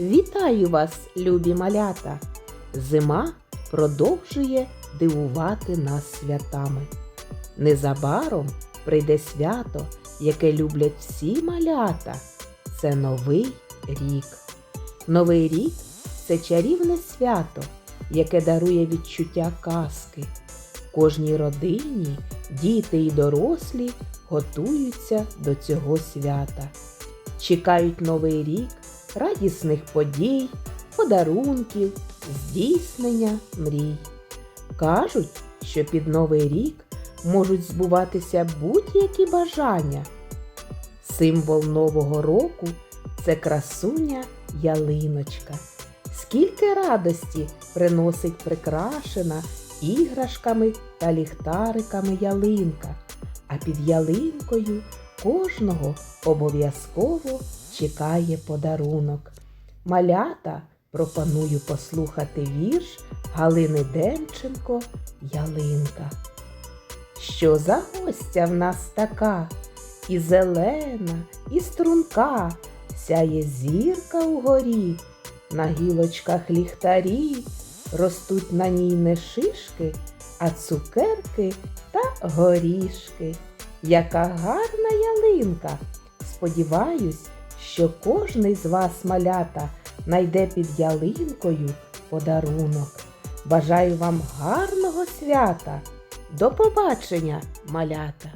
Вітаю вас, любі малята! Зима продовжує дивувати нас святами. Незабаром прийде свято, яке люблять всі малята. Це Новий рік. Новий рік це чарівне свято, яке дарує відчуття казки. Кожній родині діти і дорослі готуються до цього свята. Чекають новий рік радісних подій, подарунків, здійснення мрій. Кажуть, що під Новий рік можуть збуватися будь-які бажання. Символ Нового року це красуня ялиночка. Скільки радості приносить прикрашена іграшками та ліхтариками ялинка, а під ялинкою кожного обов'язково чекає подарунок. Малята пропоную послухати вірш Галини Демченко Ялинка. Що за гостя в нас така? І зелена, і струнка, сяє зірка угорі, на гілочках ліхтарі, ростуть на ній не шишки, а цукерки та горішки. Яка гарна ялинка! Сподіваюсь, що кожний з вас, малята, найде під ялинкою подарунок. Бажаю вам гарного свята! До побачення, малята!